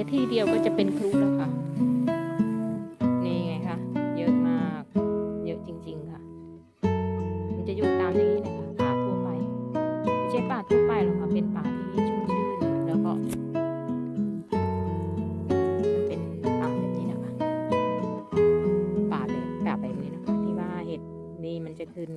ค่ที่เดียวก็จะเป็นครูแล้วค่ะ นี่ไงคะเยอะมาก เยอะจริง ๆค่ะ มันจะอยู่ตามอย่นี้เลยค่ะป่าทั่วไป ไม่ใช่ป่าทั่วไปหรอกค่ะ เป็นป่าที่ชุ่มชื้นแล้วก็เป็นป่าแบบนี้นะคะ ป่าแบบป่าแบบนี้นะคะ ที่ว่าเห็ดนี่มันจะขึ้น